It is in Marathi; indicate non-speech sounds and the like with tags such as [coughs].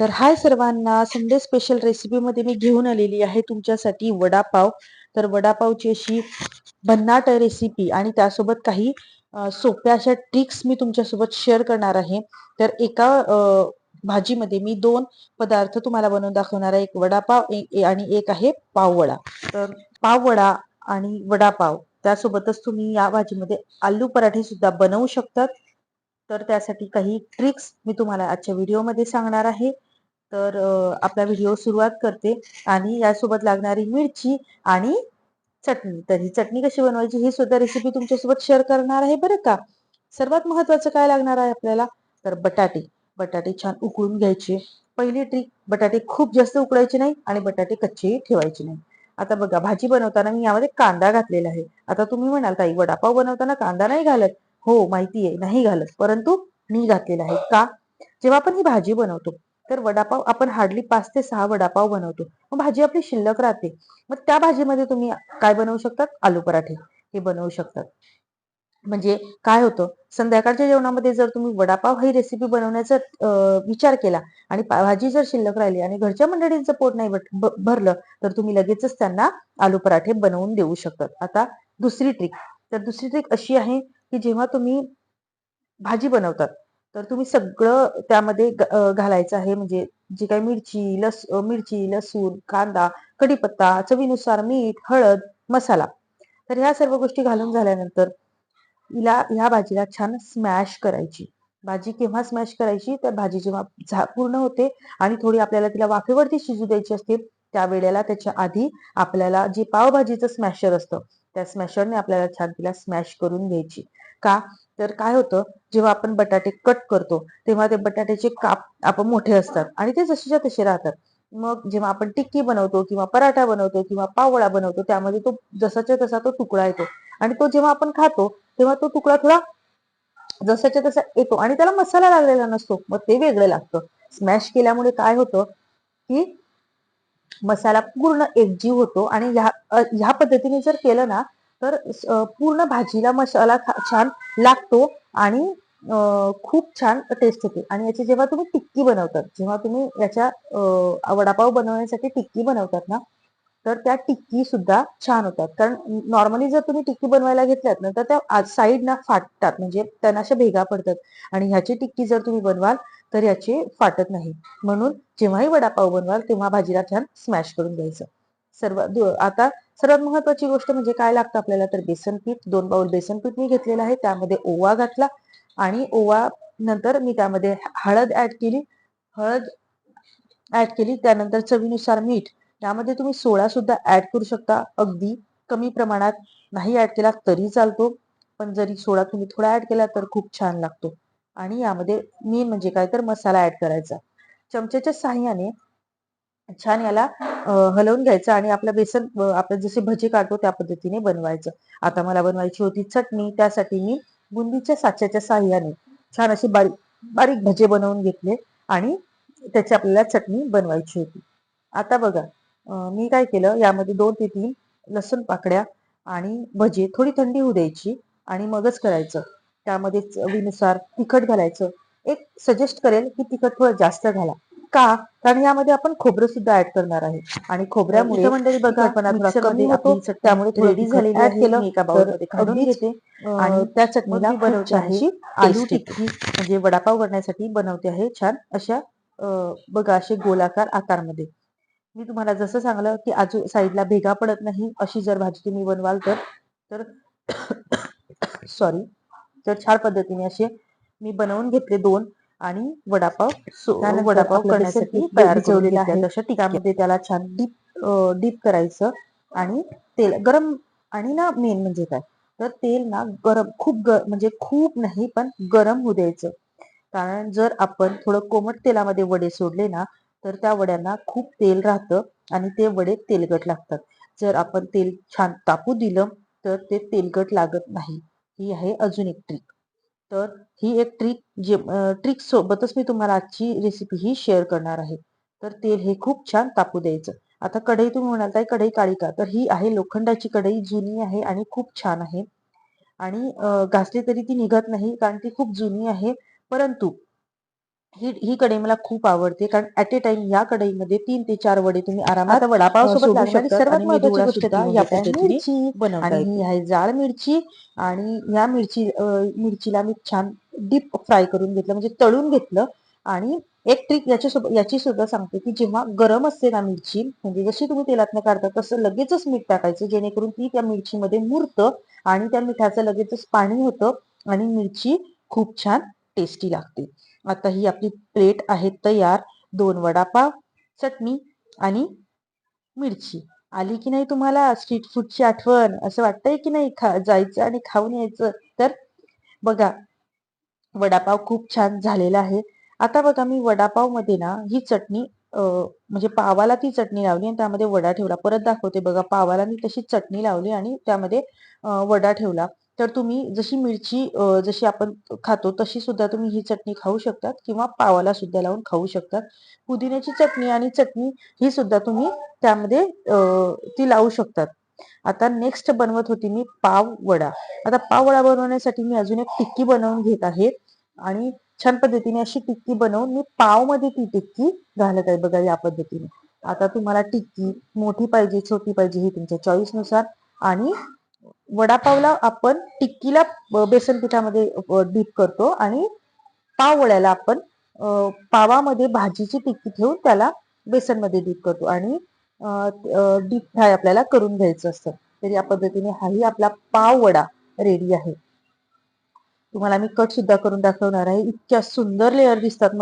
तर हाय सर्वांना संडे स्पेशल रेसिपीमध्ये मी घेऊन आलेली आहे तुमच्यासाठी वडापाव. तर वडापावची अशी भन्नाट रेसिपी आणि त्यासोबत काही सोप्या अशा ट्रिक्स मी तुमच्यासोबत शेअर करणार आहे. तर एका भाजीमध्ये मी दोन पदार्थ तुम्हाला बनवून दाखवणार आहे. एक वडापाव ए- ए- आणि एक आहे पाववडा. तर पाववडा आणि वडापाव त्यासोबतच तुम्ही या भाजीमध्ये आलू पराठे सुद्धा बनवू शकतात. तर त्यासाठी काही ट्रिक्स मी तुम्हाला आजच्या व्हिडिओमध्ये सांगणार आहे. तर आपला व्हिडिओ सुरुवात करते आणि यासोबत लागणारी मिरची आणि चटणी. तर ही चटणी कशी बनवायची ही सुद्धा रेसिपी तुमच्यासोबत शेअर करणार आहे बरं का? सर्वात महत्वाचं काय लागणार आहे आपल्याला? तर बटाटे. बटाटे छान उकळून घ्यायचे. पहिली ट्रिक बटाटे खूप जास्त उकळायचे नाही आणि बटाटे कच्चे ठेवायचे नाही. आता बघा भाजी बनवताना मी यामध्ये कांदा घातलेला आहे. आता तुम्ही म्हणाल ताई वडापाव बनवताना कांदा नाही घालत. हो माहिती आहे. नाही घालत. परंतु मी घातलेला आहे. का? जेव्हा आपण ही भाजी बनवतो तर वडापाव आपण हार्डली पाच ते सहा वडापाव बनवतो. मग भाजी आपली शिल्लक राहते. मग त्या भाजीमध्ये तुम्ही काय बनवू शकतात? आलू पराठे. हे बनवू शकतात. म्हणजे काय होतं? संध्याकाळच्या जेवणामध्ये जर तुम्ही वडापाव ही रेसिपी बनवण्याचा विचार केला आणि भाजी जर शिल्लक राहिली आणि घरच्या मंडळींचं पोट नाही भरलं तर तुम्ही लगेचच त्यांना आलू पराठे बनवून देऊ शकतात. आता दुसरी ट्रिक तर दुसरी ट्रिक अशी आहे की जेव्हा तुम्ही भाजी बनवतात तर तुम्ही सगळं त्यामध्ये घालायचं आहे. म्हणजे जी काही मिरची लस मिरची लसूण कांदा कढीपत्ता चवीनुसार मीठ हळद मसाला. तर ह्या सर्व गोष्टी घालून झाल्यानंतर हिला ह्या भाजीला छान स्मॅश करायची. भाजी केव्हा स्मॅश करायची? तर भाजी जेव्हा झा- पूर्ण होते आणि थोडी आपल्याला तिला वाफेवरती शिजू द्यायची असते त्या वेळेला त्याच्या आधी आपल्याला जे पावभाजीचं स्मॅशर असतं त्या स्मॅशरने आपल्याला छान स्मॅश करून घ्यायची. का? तर काय होतं जेव्हा आपण बटाटे कट करतो तेव्हा ते बटाट्याचे काप आपण मोठे असतात आणि ते जसेच्या तसे राहतात. मग जेव्हा आपण टिक्की बनवतो किंवा पराठा बनवतो किंवा पावळा बनवतो त्यामध्ये तो जसाच्या तसा तो तुकडा येतो. आणि तो जेव्हा आपण खातो तेव्हा तो तुकडा थोडा जसाच्या तसा येतो आणि त्याला मसाला लागलेला नसतो. मग ते वेगळं लागतं. स्मॅश केल्यामुळे काय होतं की मसाला पूर्ण एकजीव होतो आणि ह्या ह्या पद्धतीने जर केलं ना तर पूर्ण भाजीला मसाला छान लागतो आणि खूप छान टेस्ट होते आणि याची जेव्हा तुम्ही टिक्की बनवतात जेव्हा तुम्ही याच्या वडापाव बनवण्यासाठी टिक्की बनवतात ना तर त्या टिक्की सुद्धा छान होतात. कारण नॉर्मली जर तुम्ही टिक्की बनवायला घेतल्यात ना तर त्या साईड ना फाटतात म्हणजे त्यांना अशा भेगा पडतात. आणि ह्याची टिक्की जर तुम्ही बनवाल तर याचे फाटत नाही. म्हणून जेव्हाही वडापाव बनवाल तेव्हा भाजीला छान स्मॅश करून घ्यायचं. सर्व आता सर्वात महत्वाची गोष्ट म्हणजे काय लागतं आपल्याला? तर बेसन पीठ दोन बाउल बेसन पीठ मी घेतलेलं आहे त्यामध्ये ओवा घातला आणि ओवा नंतर मी त्यामध्ये हळद ऍड केली. हळद ऍड केली त्यानंतर चवीनुसार मीठ. यामध्ये तुम्ही सोळा सुद्धा ऍड करू शकता. अगदी कमी प्रमाणात नाही ऍड केला तरी चालतो. पण जरी सोळा तुम्ही थोडा ऍड केला तर खूप छान लागतो. आणि यामध्ये मेन म्हणजे काय तर मसाला ऍड करायचा. चमच्याच्या साह्याने छान याला हलवून घ्यायचं आणि आपलं बेसन आपलं आपण जसे भजी काढतो त्या पद्धतीने बनवायचं. आता मला बनवायची होती चटणी त्यासाठी मी बुंदीच्या साच्याच्या साह्याने छान असे बारीक बारीक भजे बनवून घेतले आणि त्याची आपल्याला चटणी बनवायची होती. आता बघा मी काय केलं यामध्ये दोन ते तीन लसूण पाकड्या आणि भजे थोडी थंडी होऊ द्यायची आणि मगच करायचं. त्यामध्ये चवीनुसार तिखट घालायचं. एक सजेस्ट करेल की तिखट थोडं जास्त घाला. का? कारण यामध्ये आपण खोबरं सुद्धा ऍड करणार आहे. आणि खोबऱ्यामुळे मंडळी बघा कमी होतो, त्यामुळे तिखट झालेली ऍड आहे. केलं मी एका तर बाउलमध्ये काढून अगदीच, घेते. अं, आणि त्या चटणीला बनवते आहे आलू टिक्की म्हणजे वडापाव करण्यासाठी बनवते आहे. छान अशा बघा असे गोलाकार आकारमध्ये. मी तुम्हाला जसं सांगलं की आजू साईडला भेगा पडत नाही अशी जर भाजी तुम्ही बनवाल तर सॉरी [coughs] तर छान पद्धतीने असे मी बनवून घेतले दोन आणि वडापाव वडापाव करण्यासाठी तयार घेतले आहे. तशा टिक्यामध्ये त्याला छान डीप डीप करायचं आणि तेल गरम आणि ना मेन म्हणजे काय? तर तेल ना गरम खूप ग म्हणजे खूप नाही पण गरम होऊ द्यायचं. कारण जर आपण थोडं कोमट तेलामध्ये वडे सोडले ना तर त्या वड्यांना खूप तेल राहतं आणि ते वडे तेलकट लागतात. जर आपण तेल छान तापू दिलं तर ते तेलकट लागत नाही. ही आहे अजून एक ट्रिक तर ही एक ट्रिक जे ट्रिक सोबतच मी तुम्हाला आजची रेसिपी ही शेअर करणार आहे. तर तेल हे खूप छान तापू द्यायचं. आता कढई तुम्ही म्हणाल काय कढई काळी का? तर ही आहे लोखंडाची कढई जुनी आहे आणि खूप छान आहे. आणि घासली तरी ती निघत नाही कारण ती खूप जुनी आहे. परंतु ही ही कढई मला खूप आवडते कारण ऍट ए टाइम या कढईमध्ये तीन ते चार वडे तुम्ही आरामात वडापाव सोबत सर्वात गोष्ट या म्हणजे? पद्धतीने बनवता आणि येते. ही आहे जाड मिरची आणि या मिरची मिरचीला मी छान डीप फ्राय करून घेतलं म्हणजे तळून घेतलं आणि एक ट्रिक याच्यासोबत याची सुद्धा सांगते की जेव्हा गरम असते ना मिरची म्हणजे जशी तुम्ही तेलातनं काढता तसं लगेचच मीठ टाकायचं जेणेकरून ती त्या मिरचीमध्ये मुरतं आणि त्या मिठाचं लगेचच पाणी होतं आणि मिरची खूप छान टेस्टी लागते आता ही आपली प्लेट आहे तयार. दोन वडापाव चटणी आणि मिरची. आली की नाही तुम्हाला? स्ट्रीट फूडची आठवण. असं वाटतंय की नाही? खा जायचं आणि खाऊन यायचं. तर बघा वडापाव खूप छान झालेला आहे. आता बघा मी वडापावमध्ये ना ही चटणी म्हणजे पावाला ती चटणी लावली आणि त्यामध्ये वडा ठेवला. परत दाखवते बघा पावाला मी तशी चटणी लावली आणि त्यामध्ये वडा ठेवला. तर तुम्ही जशी मिरची जशी आपण खातो तशी सुद्धा तुम्ही ही चटणी खाऊ शकतात किंवा पावाला सुद्धा लावून खाऊ शकतात. पुदिन्याची चटणी आणि चटणी ही सुद्धा तुम्ही त्यामध्ये ती लावू शकतात. आता नेक्स्ट बनवत होती मी पाव वडा. आता पाव वडा बनवण्यासाठी मी अजून एक टिक्की बनवून घेत आहे. आणि छान पद्धतीने अशी टिक्की बनवून मी पावमध्ये ती टिक्की घालत आहे बघा या पद्धतीने. आता तुम्हाला टिक्की मोठी पाहिजे छोटी पाहिजे ही तुमच्या चॉईसनुसार. आणि वडापावला आपण टिक्कीला बेसन पिठामध्ये डीप करतो आणि पाव वड्याला आपण पावामध्ये भाजीची टिक्की ठेवून त्याला बेसनमध्ये डीप करतो आणि डीप फ्राय आपल्याला करून घ्यायचं असतं. तर या पद्धतीने हाही आपला पाव वडा रेडी आहे. तुम्हाला मी कट सुद्धा करून दाखवणार आहे. इतक्या सुंदर लेअर दिसतात.